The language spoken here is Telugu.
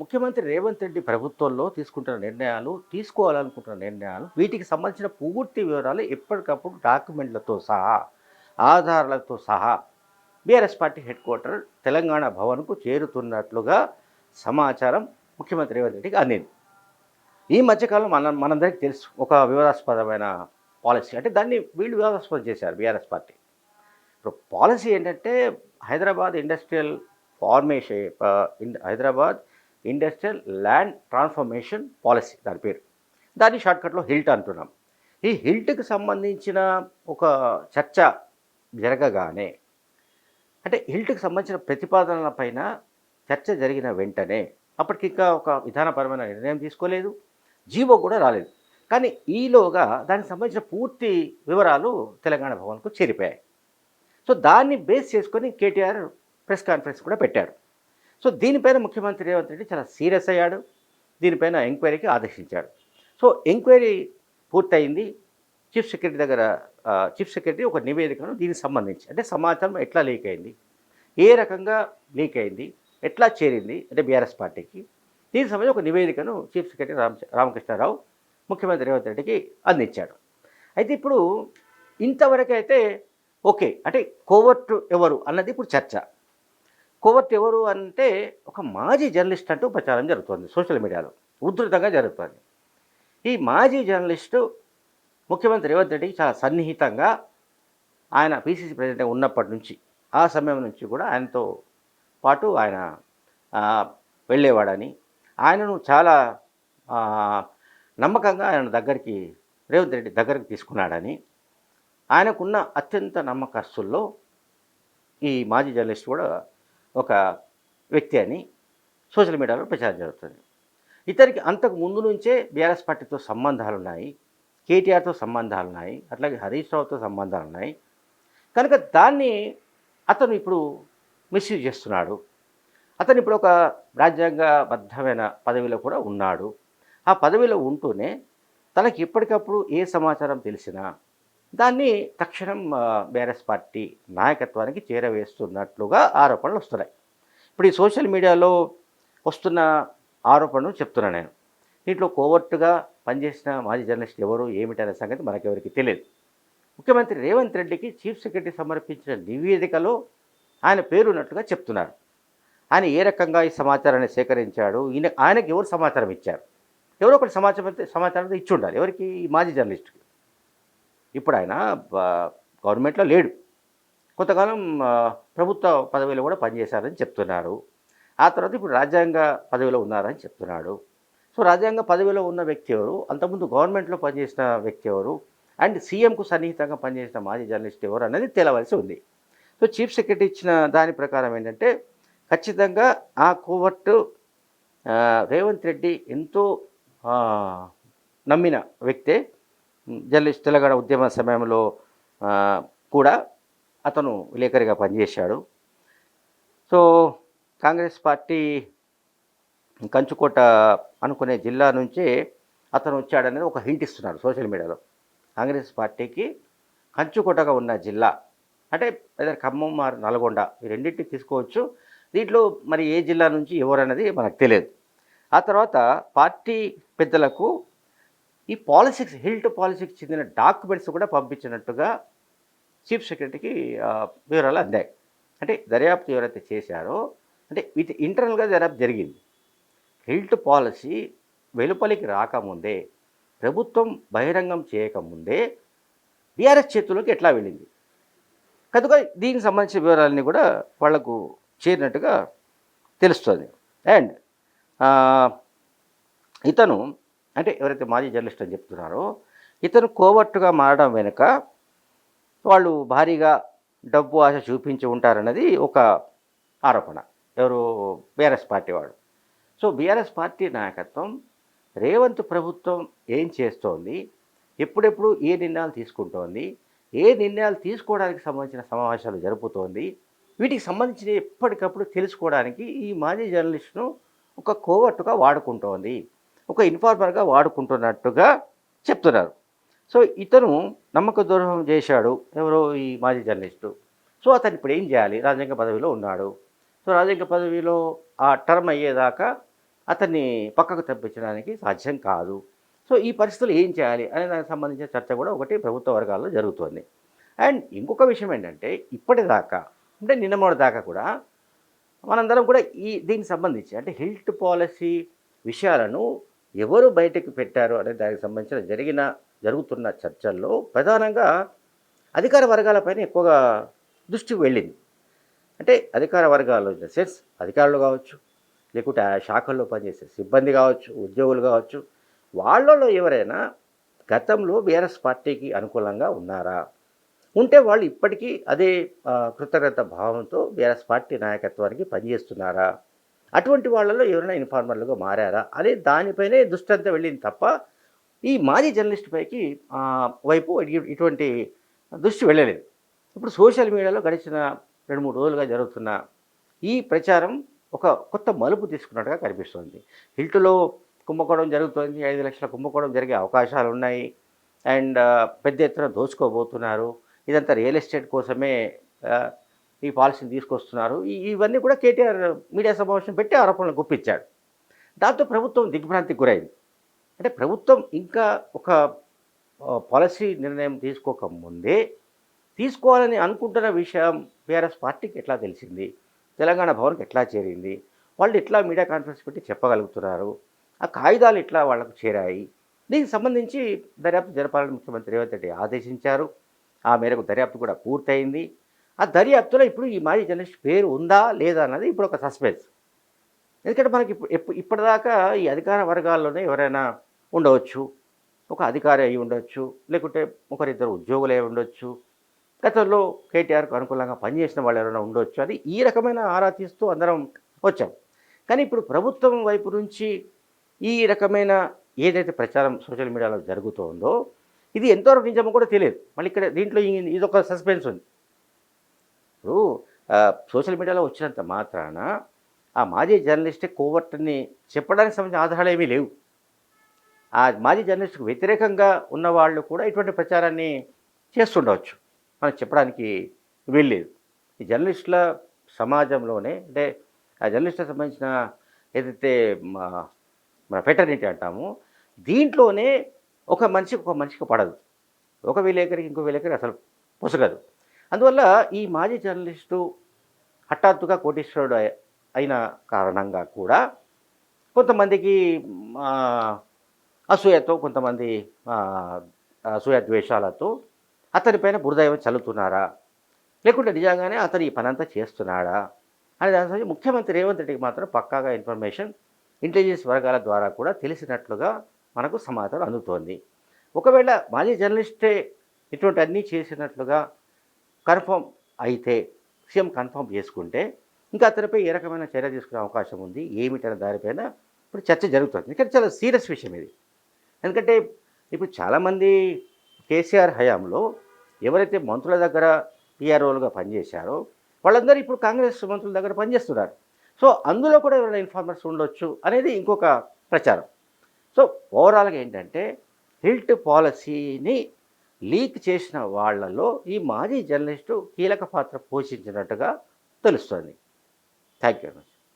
ముఖ్యమంత్రి రేవంత్ రెడ్డి ప్రభుత్వంలో తీసుకుంటున్న నిర్ణయాలు తీసుకోవాలనుకుంటున్న నిర్ణయాలు వీటికి సంబంధించిన పూర్తి వివరాలు ఎప్పటికప్పుడు డాక్యుమెంట్లతో సహా ఆధారాలతో సహా BRS party head quarter Telangana భవన్కు చేరుతున్నట్లుగా సమాచారం ముఖ్యమంత్రి రేవంత్ రెడ్డికి అందింది. ఈ మధ్యకాలం మన మనందరికీ తెలుసు ఒక వివాదాస్పదమైన పాలసీ. అంటే దాన్ని వీళ్ళు వివాదాస్పదం చేశారు బీఆర్ఎస్ పార్టీ. ఇప్పుడు పాలసీ ఏంటంటే Hyderabad industrial formation Hyderabad industrial land transformation policy దాని పేరు. దాన్ని షార్ట్కట్లో హిల్ట్ అంటున్నాం. ఈ హిల్ట్కి సంబంధించిన ఒక చర్చ జరగగానే అంటే హిల్ట్కి సంబంధించిన ప్రతిపాదనల పైన చర్చ జరిగిన వెంటనే అప్పటికి ఇంకా ఒక విధానపరమైన నిర్ణయం తీసుకోలేదు. జీవో కూడా రాలేదు. కానీ ఈలోగా దానికి సంబంధించిన పూర్తి వివరాలు తెలంగాణ భవన్కు చేరిపోయాయి. సో దాన్ని బేస్ చేసుకొని కేటీఆర్ ప్రెస్ కాన్ఫరెన్స్ కూడా పెట్టారు. సో దీనిపైన ముఖ్యమంత్రి రేవంత్ రెడ్డి చాలా సీరియస్ అయ్యాడు. దీనిపైన ఎంక్వైరీకి ఆదేశించాడు. సో ఎంక్వైరీ పూర్తయింది. చీఫ్ సెక్రటరీ దగ్గర చీఫ్ సెక్రటరీ ఒక నివేదికను దీనికి సంబంధించి అంటే సమాచారం ఎట్లా లీక్ అయింది ఏ రకంగా లీక్ అయింది ఎట్లా చేరింది అంటే బీఆర్ఎస్ పార్టీకి. దీనికి సంబంధించి ఒక నివేదికను చీఫ్ సెక్రటరీ రామ రామకృష్ణారావు ముఖ్యమంత్రి రేవంత్ రెడ్డికి అందించాడు. అయితే ఇప్పుడు ఇంతవరకు అయితే ఓకే అంటే కోవర్ట్ ఎవరు అన్నది ఇప్పుడు చర్చ. కోవర్ట్ ఎవరు అంటే ఒక మాజీ జర్నలిస్ట్ అంటూ ప్రచారం జరుగుతుంది సోషల్ మీడియాలో ఉధృతంగా జరుగుతుంది. ఈ మాజీ జర్నలిస్టు ముఖ్యమంత్రి రేవంత్ రెడ్డికి చాలా సన్నిహితంగా ఆయన పీసీసీ ప్రెసిడెంట్గా ఉన్నప్పటి నుంచి ఆ సమయం నుంచి కూడా ఆయనతో పాటు ఆయన వెళ్ళేవాడని ఆయనను చాలా నమ్మకంగా ఆయన దగ్గరికి రేవంత్ రెడ్డి దగ్గరికి తీసుకున్నాడని ఆయనకున్న అత్యంత నమ్మకస్తుల్లో ఈ మాజీ జర్నలిస్ట్ కూడా ఒక వ్యక్తి అని సోషల్ మీడియాలో ప్రచారం జరుగుతుంది. ఇతనికి అంతకు ముందు నుంచే బీఆర్ఎస్ పార్టీతో సంబంధాలు ఉన్నాయి కేటీఆర్తో సంబంధాలు ఉన్నాయి అట్లాగే హరీష్ రావుతో సంబంధాలు ఉన్నాయి. కనుక దాన్ని అతను ఇప్పుడు మిస్యూజ్ చేస్తున్నాడు. అతను ఇప్పుడు ఒక రాజ్యాంగబద్ధమైన పదవిలో కూడా ఉన్నాడు. ఆ పదవిలో ఉంటూనే తనకి ఎప్పటికప్పుడు ఏ సమాచారం తెలిసినా దాన్ని తక్షణం బీఆర్ఎస్ పార్టీ నాయకత్వానికి చేరవేస్తున్నట్లుగా ఆరోపణలు వస్తున్నాయి. ఇప్పుడు ఈ సోషల్ మీడియాలో వస్తున్న ఆరోపణలు చెప్తున్నాను నేను. దీంట్లో కోవర్టుగా పనిచేసిన మాజీ జర్నలిస్ట్ ఎవరు ఏమిటనే సంగతి మనకెవరికి తెలియదు. ముఖ్యమంత్రి రేవంత్ రెడ్డికి చీఫ్ సెక్రటరీ సమర్పించిన నివేదికలో ఆయన పేరున్నట్లుగా చెప్తున్నారు. ఆయన ఏ రకంగా ఈ సమాచారాన్ని సేకరించాడు ఈయన ఆయనకి ఎవరు సమాచారం ఇచ్చారు? ఎవరో ఒకటి సమాచారం అయితే- సమాచారం ఇచ్చి ఉండాలి. ఎవరికి? ఈ మాజీ జర్నలిస్ట్కి. ఇప్పుడు ఆయన గవర్నమెంట్లో లేడు. కొంతకాలం ప్రభుత్వ పదవిలో కూడా పనిచేశారని చెప్తున్నారు. ఆ తర్వాత ఇప్పుడు రాజ్యాంగ పదవిలో ఉన్నారని చెప్తున్నాడు. సో రాజ్యాంగ పదవిలో ఉన్న వ్యక్తి ఎవరు? అంతకుముందు గవర్నమెంట్లో పనిచేసిన వ్యక్తి ఎవరు? అండ్ సీఎంకు సన్నిహితంగా పనిచేసిన మాజీ జర్నలిస్ట్ ఎవరు అనేది తెలవలసి ఉంది. సో చీఫ్ సెక్రటరీ ఇచ్చిన దాని ప్రకారం ఏంటంటే ఖచ్చితంగా ఆ కోవర్టు రేవంత్ రెడ్డి ఎంతో నమ్మిన వ్యక్తే జర్నలిస్ట్ తెలంగాణ ఉద్యమ సమయంలో కూడా అతను విలేకరిగా పనిచేశాడు. సో కాంగ్రెస్ పార్టీ కంచుకోట అనుకునే జిల్లా నుంచే అతను వచ్చాడనేది ఒక హింట్ ఇస్తున్నాడు సోషల్ మీడియాలో. కాంగ్రెస్ పార్టీకి కంచుకోటగా ఉన్న జిల్లా అంటే ఏదైనా ఖమ్మం మరి నల్గొండ ఈ రెండింటిని తీసుకోవచ్చు. దీంట్లో మరి ఏ జిల్లా నుంచి ఎవరన్నది మనకు తెలియదు. ఆ తర్వాత పార్టీ పెద్దలకు ఈ పాలసీకి హిల్ట్ పాలసీకి చెందిన డాక్యుమెంట్స్ కూడా పంపించినట్టుగా చీఫ్ సెక్రటరీకి వివరాలు అందాయి. అంటే దర్యాప్తు ఎవరైతే చేశారో అంటే ఇది ఇంటర్నల్గా దర్యాప్తు జరిగింది. హిల్ట్ పాలసీ వెలుపలికి రాకముందే ప్రభుత్వం బహిరంగం చేయకముందే బీఆర్ఎస్ చేతుల్లోకి ఎట్లా వెళ్ళింది? కనుక దీనికి సంబంధించిన వివరాలన్నీ కూడా వాళ్ళకు చేరినట్టుగా తెలుస్తుంది. అండ్ ఇతను అంటే ఎవరైతే మాజీ జర్నలిస్ట్ అని చెప్తున్నారో ఇతను కోవర్టుగా మారడం వెనుక వాళ్ళు భారీగా డబ్బు ఆశ చూపించి ఉంటారన్నది ఒక ఆరోపణ. ఎవరు? బీఆర్ఎస్ పార్టీ వాడు. సో బీఆర్ఎస్ పార్టీ నాయకత్వం రేవంత్ ప్రభుత్వం ఏం చేస్తోంది? ఎప్పుడెప్పుడు ఏ నిర్ణయాలు తీసుకుంటోంది? ఏ నిర్ణయాలు తీసుకోవడానికి సంబంధించిన సమావేశాలు జరుపుతోంది? వీటికి సంబంధించి ఎప్పటికప్పుడు తెలుసుకోవడానికి ఈ మాజీ జర్నలిస్ట్ను ఒక కోవర్టుగా వాడుకుంటోంది. ఒక ఇన్ఫార్మర్గా వాడుకుంటున్నట్టుగా చెప్తున్నారు. సో ఇతను నమ్మక ద్రోహం చేశాడు. ఎవరో ఈ మాజీ జర్నలిస్టు. సో అతను ఇప్పుడు ఏం చేయాలి? రాజ్యాంగ పదవిలో ఉన్నాడు. సో రాజ్యాంగ పదవిలో ఆ టర్మ్ అయ్యేదాకా అతన్ని పక్కకు తప్పించడానికి సాధ్యం కాదు. సో ఈ పరిస్థితులు ఏం చేయాలి? అనే దానికి సంబంధించిన చర్చ కూడా ఒకటి ప్రభుత్వ వర్గాల్లో జరుగుతోంది. అండ్ ఇంకొక విషయం ఏంటంటే ఇప్పటిదాకా అంటే నిన్న మొన్న దాకా కూడా మనందరం కూడా ఈ దీనికి సంబంధించి అంటే హెల్త్ పాలసీ విషయాలను ఎవరు బయటకు పెట్టారు అనే దానికి సంబంధించిన జరిగిన జరుగుతున్న చర్చల్లో ప్రధానంగా అధికార వర్గాలపైన ఎక్కువగా దృష్టి వెళ్ళింది. అంటే అధికార వర్గాలు ఇన్ ద సెన్స్ అధికారులు కావచ్చు లేకుంటే ఆ శాఖల్లో పనిచేసే సిబ్బంది కావచ్చు ఉద్యోగులు కావచ్చు వాళ్ళలో ఎవరైనా గతంలో బీఆర్ఎస్ పార్టీకి అనుకూలంగా ఉన్నారా? ఉంటే వాళ్ళు ఇప్పటికీ అదే కృతజ్ఞత భావంతో బీఆర్ఎస్ పార్టీ నాయకత్వానికి పనిచేస్తున్నారా? అటువంటి వాళ్ళలో ఎవరైనా ఇన్ఫార్మర్లుగా మారారా? అనే దానిపైనే దృష్టి అంతా వెళ్ళింది తప్ప ఈ మాజీ జర్నలిస్ట్ పైకి వైపు ఇటువంటి దృష్టి వెళ్ళలేదు. ఇప్పుడు సోషల్ మీడియాలో గడిచిన రెండు మూడు రోజులుగా జరుగుతున్న ఈ ప్రచారం ఒక కొత్త మలుపు తీసుకున్నట్టుగా కనిపిస్తుంది. హిల్టులో కుంభకోణం జరుగుతుంది ఐదు లక్షల కుంభకోణం జరిగే అవకాశాలు ఉన్నాయి. అండ్ పెద్ద ఎత్తున దోచుకోబోతున్నారు. ఇదంతా రియల్ ఎస్టేట్ కోసమే ఈ పాలసీని తీసుకొస్తున్నారు. ఇవన్నీ కూడా కేటీఆర్ మీడియా సమావేశం పెట్టి ఆరోపణలు గుప్పించాడు. దాంతో ప్రభుత్వం దిగ్భ్రాంతికి గురైంది. అంటే ప్రభుత్వం ఇంకా ఒక పాలసీ నిర్ణయం తీసుకోకముందే తీసుకోవాలని అనుకుంటున్న విషయం బీఆర్ఎస్ పార్టీకి ఎట్లా తెలిసింది? తెలంగాణ భవన్కి ఎట్లా చేరింది? వాళ్ళు ఎట్లా మీడియా కాన్ఫరెన్స్ పెట్టి చెప్పగలుగుతున్నారు. ఆ కాగితాలు ఎట్లా వాళ్ళకు చేరాయి. దీనికి సంబంధించి దర్యాప్తు జరపాలని ముఖ్యమంత్రి రేవంత్ రెడ్డి ఆదేశించారు. ఆ మేరకు దర్యాప్తు కూడా పూర్తయింది. ఆ దర్యాప్తులో ఇప్పుడు ఈ మాజీ జర్నలిస్ట్ పేరు ఉందా లేదా అన్నది ఇప్పుడు ఒక సస్పెన్స్. ఎందుకంటే మనకి ఇప్పుడు ఎప్పు- ఇప్పటిదాకా ఈ అధికార వర్గాల్లోనే ఎవరైనా ఉండవచ్చు ఒక అధికారి అయి ఉండొచ్చు లేకుంటే ఒకరిద్దరు ఉద్యోగులు అయి ఉండొచ్చు గతంలో కేటీఆర్కు అనుకూలంగా పనిచేసిన వాళ్ళు ఎవరైనా ఉండొచ్చు అది ఈ రకమైన ఆరా తీస్తూ అందరం వచ్చాం. కానీ ఇప్పుడు ప్రభుత్వం వైపు నుంచి ఈ రకమైన ఏదైతే ప్రచారం సోషల్ మీడియాలో జరుగుతోందో ఇది ఎంతవరకు నిజమో కూడా తెలియదు. మళ్ళీ ఇక్కడ దీంట్లో ఇదొక సస్పెన్స్ ఉంది. ఇప్పుడు సోషల్ మీడియాలో వచ్చినంత మాత్రాన ఆ మాజీ జర్నలిస్టే కోవర్ట్ని చెప్పడానికి సంబంధించిన ఆధారాలు ఏమీ లేవు. ఆ మాజీ జర్నలిస్ట్కు వ్యతిరేకంగా ఉన్న వాళ్ళు కూడా ఇటువంటి ప్రచారాన్ని చేస్తుండవచ్చు. మనం చెప్పడానికి వీల్లేదు. ఈ జర్నలిస్టుల సమాజంలోనే అంటే ఆ జర్నలిస్టులకు సంబంధించిన ఏదైతే మన ఫెటర్నిటీ అంటామో దీంట్లోనే ఒక మనిషికి ఒక మనిషికి పడదు. ఒక విలేకరికి ఇంకో విలేకరికి అసలు పొసగదు. అందువల్ల ఈ మాజీ జర్నలిస్టు హఠాత్తుగా కోటీశ్వరుడు అయిన కారణంగా కూడా కొంతమందికి అసూయతో కొంతమంది అసూయ ద్వేషాలతో అతనిపైన బురదైవం చల్లుతున్నారా? లేకుంటే నిజంగానే అతను ఈ పనంతా చేస్తున్నాడా? అనే దాని ముఖ్యమంత్రి రేవంత్ రెడ్డికి మాత్రం పక్కాగా ఇన్ఫర్మేషన్ ఇంటెలిజెన్స్ వర్గాల ద్వారా కూడా తెలిసినట్లుగా మనకు సమాచారం అందుతోంది. ఒకవేళ మాజీ జర్నలిస్టే ఇటువంటి అన్నీ చేసినట్లుగా కన్ఫర్మ్ అయితే సీఎం కన్ఫర్మ్ చేసుకుంటే ఇంకా అతనిపై ఏ రకమైన చర్య తీసుకునే అవకాశం ఉంది ఏమిటనే దానిపైన ఇప్పుడు చర్చ జరుగుతుంది. ఎందుకంటే చాలా సీరియస్ విషయం ఇది. ఎందుకంటే ఇప్పుడు చాలామంది కేసీఆర్ హయాంలో ఎవరైతే మంత్రుల దగ్గర పిఆర్ఓలుగా పనిచేశారో వాళ్ళందరూ ఇప్పుడు కాంగ్రెస్ మంత్రుల దగ్గర పనిచేస్తున్నారు. సో అందులో కూడా ఎవరైనా ఇన్ఫార్మర్స్ ఉండొచ్చు అనేది ఇంకొక ప్రచారం. సో ఓవరాల్గా ఏంటంటే హిల్ట్ పాలసీని లీక్ చేసిన వాళ్ళలో ఈ మాజీ జర్నలిస్టు కీలక పాత్ర పోషించినట్టుగా తెలుస్తుంది. Thank you